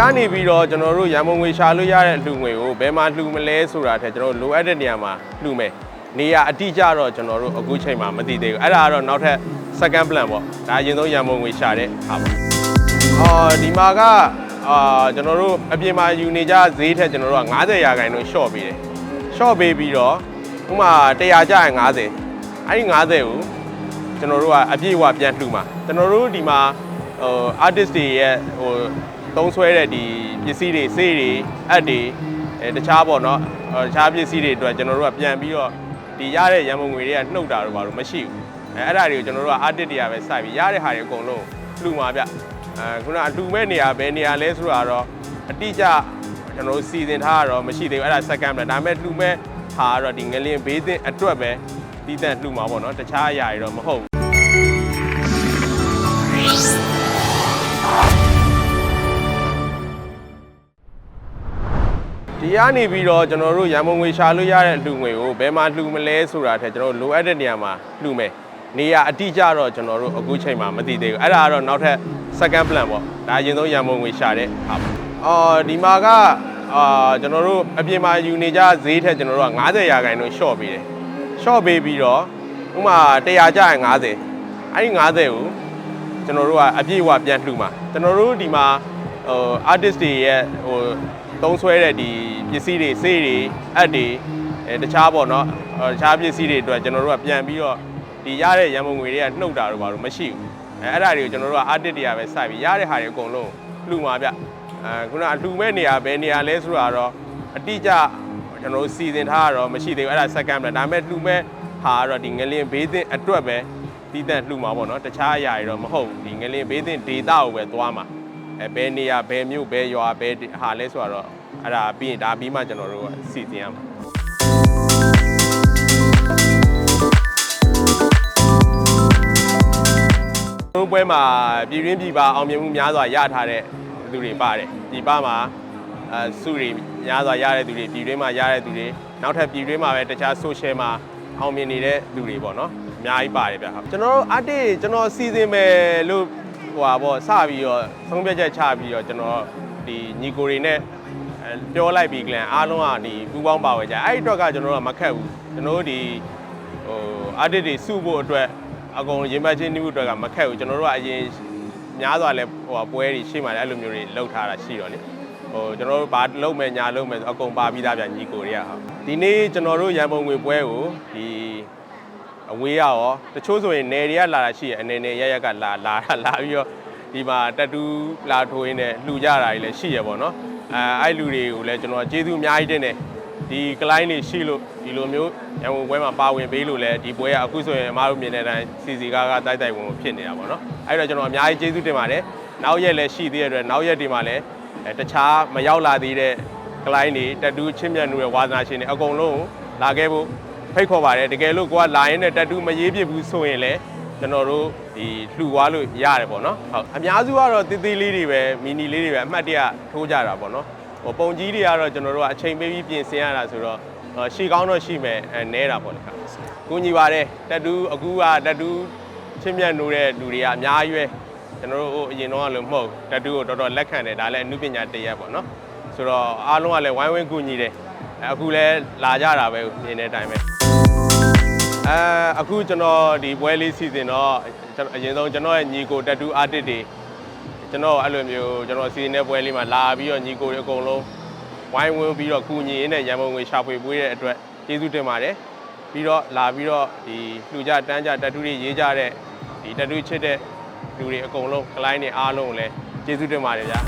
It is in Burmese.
တရားနေပြီးတော့ကျွန်တော်တို့ရန်မုံငွေရှာလို့ရတဲ့လူငွေကိုဘယ်မှာလှူမလဲဆိုတာထက်ကျွန်တော်တို့လိုအပ်တဲ့နေရာမှာလှူမယ်နေရာအတိအကျတော့ကျွန်တော်တို့အခုချိန်မှာမသိသေးဘူးအဲ့ဒါကတော့နောက်ထပ် second plan ပေါ့ဒါအရင်ဆုံးရန်မုံငွေရှာတဲ့ဟာပေါ့အော်ဒီမှာကအာကျွန်တော်တို့အပြင်မှာယူနေကြဈေးထက်ကျွန်တော်တို့က90ရာခိုင်နှုန်း short ပေးတယ် short ပေးပြီးတော့ဥပမာ100ကျရင်90အဲ့ဒီ90ကိုကျွန်တော်တို့ကအပြည့်အဝပြန်လှူမှာကျွန်တော်တို့ဒီမှာဟို artist တွေရဲ့ဟို သုံးဆွဲတဲ့ဒီပစ္စည်းတွေစေးတွေအပ်တွေအဲတခြားပေါ့နော်ဟိုတခြားပစ္စည်းတွေအတွက်ကျွန်တော်တို့ကပြန်ပြီးတော့ဒီရတဲ့ရန်ပုံငွေတွေကနှုတ်တာတော့ဘာလို့မရှိဘူးအဲအဲ့ဒါတွေကိုကျွန်တော်တို့က artist တွေကပဲစိုက်ပြီးရတဲ့ဟာတွေအကုန်လုံးလှူမှာဗျအဲခုနအလှူမဲ့နေရာဘယ်နေရာလဲဆိုတာတော့အတိအကျကျွန်တော်တို့စီစဉ်ထားတာတော့မရှိသေးဘူးအဲ့ဒါ second plan ဒါပေမဲ့လှူမဲ့ဟာကတော့ဒီငလင်ဘေးသင့်အတွက်ပဲတီးတန့်လှူမှာပေါ့နော်တခြားအရာတွေတော့မဟုတ်ဘူး ဒီကနေပြီးတော့ကျွန်တော်တို့ရန်မုံငွေရှာလို့ရတဲ့လူငွေကိုဘယ်မှာလှူမလဲဆိုတာထက်ကျွန်တော်တို့လိုအပ်တဲ့နေရာမှာလှူမယ်နေရာအတိအကျတော့ကျွန်တော်တို့အခုချိန်မှာမသိသေးဘူးအဲ့ဒါကတော့နောက်ထပ် second plan ပေါ့ဒါအရင်ဆုံးရန်မုံငွေရှာတဲ့ဟာပေါ့အော်ဒီမှာကအာကျွန်တော်တို့အပြင်မှာယူနေကြဈေးထက်ကျွန်တော်တို့က90ရာခိုင်နှုန်း short ပေးတယ် short ပေးပြီးတော့ဥပမာ100ကျရင်90အဲ့ဒီ90ကိုကျွန်တော်တို့ကအပြည့်အဝပြန်လှူမှာကျွန်တော်တို့ဒီမှာဟို artist တွေရဲ့ဟို သုံးဆွဲတဲ့ဒီပစ္စည်းတွေစေးတွေအပ်တွေအဲတခြားပေါ့နော်ဟိုတခြားပစ္စည်းတွေအတွက်ကျွန်တော်တို့ကပြန်ပြီးတော့ဒီရတဲ့ရန်ပုံငွေတွေကနှုတ်တာတော့ဘာလို့မရှိဘူးအဲအဲ့ဒါတွေကိုကျွန်တော်တို့က artist တွေကပဲစိုက်ပြီးရတဲ့ဟာတွေအကုန်လုံးလှူမှာဗျအဲခုနကလှူမဲ့နေရာဘယ်နေရာလဲဆိုတာတော့အတိအကျကျွန်တော်တို့စီစဉ်ထားတာတော့မရှိသေးဘူးအဲ့ဒါ second plan ဒါပေမဲ့လှူမဲ့ဟာကတော့ဒီငလင်ဘေးသင့်အတွက်ပဲတီးတန့်လှူမှာပေါ့နော်တခြားအရာတွေတော့မဟုတ်ဘူးဒီငလင်ဘေးသင့်ဒေတာကိုပဲသွားမှာ အဲဘယ်နေရာဘယ်မြို့ဘယ်ရွာဘယ်ဟာလဲဆိုတော့အဲ့ဒါပြီးရင်ဒါပြီးမှကျွန်တော်တို့ကစီစဉ်ရမှာတို့ပွဲမှာပြည်ရင်းပြည်ပအောင်မြင်မှုများစွာရထားတဲ့လူတွေပါတယ်ပြည်ပမှာအဲစုတွေများစွာရတဲ့သူတွေပြည်တွင်းမှာရတဲ့သူတွေနောက်ထပ်ပြည်တွင်းမှာပဲတခြား social မှာအောင်မြင်နေတဲ့လူတွေပေါ့နော်အများကြီးပါတယ်ဗျဟုတ်ကျွန်တော်တို့ artist ကျွန်တော်စီစဉ်မယ်လို့ ဟိုပါပေါ့စပြီးတော့ဆုံးဖြတ်ချက်ချပြီးတော့ကျွန်တော်ဒီညီကိုတွေနဲ့အဲပြောလိုက်ပြီးကလန်အားလုံးကဒီပူပေါင်းပါဝယ်ကြအဲ့ဒီအတွက်ကကျွန်တော်တို့ကမခက်ဘူးကျွန်တော်တို့ဒီဟို artist တွေစုဖို့အတွက်အကုန်ရင်ပတ်ချင်းနှိမှုအတွက်ကမခက်ဘူးကျွန်တော်တို့ကအရင်များစွာလဲဟိုဟာပွဲတွေရှေ့မှာလည်းအဲ့လိုမျိုးတွေလှုပ်ထားတာရှိတော့လေဟိုကျွန်တော်တို့ဘာလုပ်မယ်ညာလုပ်မယ်ဆိုအကုန်ပါပြီးသားဗျညီကိုတွေကဟုတ်ဒီနေ့ကျွန်တော်တို့ရန်ပုံငွေပွဲကိုဒီ အဝေးရရောတချို့ဆိုရင်နယ်တွေကလာတာရှိရအနေနဲ့ရရက်ကလာလာတာလာပြီးတော့ဒီမှာတက်တူးလာထိုးရင်းနဲ့လှူကြတာတွေလည်းရှိရပေါ့နော်အဲအဲ့လူတွေကိုလည်းကျွန်တော်ကျေးဇူးအများကြီးတင်တယ်ဒီကလိုင်းတွေရှိလို့ဒီလိုမျိုးရန်ကုန်ပွဲမှာပါဝင်ပေးလို့လဲဒီပွဲကအခုဆိုရင်အမားတို့မြင်တဲ့အတိုင်းစီစီကားကားတိုက်တိုက်ဝင်ဝင်ဖြစ်နေတာပေါ့နော်အဲ့တော့ကျွန်တော်အများကြီးကျေးဇူးတင်ပါတယ်နောက်ရက်လည်းရှိသေးတဲ့အတွက်နောက်ရက်တွေမှာလည်းအဲတခြားမရောက်လာသေးတဲ့ကလိုင်းတွေတက်တူးချင်းမြတ်နူရဲ့ဝါသနာရှင်တွေအကုန်လုံးကိုလာခဲ့ဖို့ ဖိတ်ခေါ်ပါတယ်တကယ်လို့ကိုကလာရင်နဲ့တက်တူးမရေးပြဘူးဆိုရင်လည်းကျွန်တော်တို့ဒီလှူသွားလို့ရတယ်ပေါ့နော်ဟုတ်အများစုကတော့တေးသေးလေးတွေပဲမီနီလေးတွေပဲအမှတ်တရထိုးကြတာပေါ့နော်ဟိုပုံကြီးတွေကတော့ကျွန်တော်တို့ကအချိန်ပေးပြီးပြင်ဆင်ရတာဆိုတော့ဟိုရှီကောင်းတော့ရှိမယ်အဲနဲတာပေါ့လေခါကိုညီပါတယ်တက်တူးအခုကတက်တူးချင်းမြတ်နိုးတဲ့လူတွေကအများကြီးပဲကျွန်တော်တို့ဟိုအရင်တော့ကလို့မဟုတ်ဘူးတက်တူးကိုတော်တော်လက်ခံတယ်ဒါလည်းအမှုပညာတစ်ရက်ပေါ့နော်ဆိုတော့အားလုံးကလည်းဝိုင်းဝန်းကူညီတယ် အဲအခုလည်းလာကြတာပဲမြင်တဲ့အတိုင်းပဲအဲအခုကျွန်တော်ဒီပွဲလေးစီစဉ်တော့ကျွန်တော်အရင်ဆုံးကျွန်တော်ရဲ့ညီကိုတက်တူးအာတစ်တွေကျွန်တော်အဲ့လိုမျိုးကျွန်တော်စီစဉ်တဲ့ပွဲလေးမှာလာပြီးတော့ညီကိုတွေအကုန်လုံးဝိုင်းဝန်းပြီးတော့ကုညီရင်းနဲ့ရန်ပုံငွေရှာဖွေပွေးတဲ့အတွက်ကျေးဇူးတင်ပါတယ်ပြီးတော့လာပြီးတော့ဒီလှူကြတန်းကြတက်တူတွေရေးကြတဲ့ဒီတက်တူချစ်တဲ့လူတွေအကုန်လုံးကလိုင်းတွေအားလုံးကိုလည်းကျေးဇူးတင်ပါတယ်ဗျာ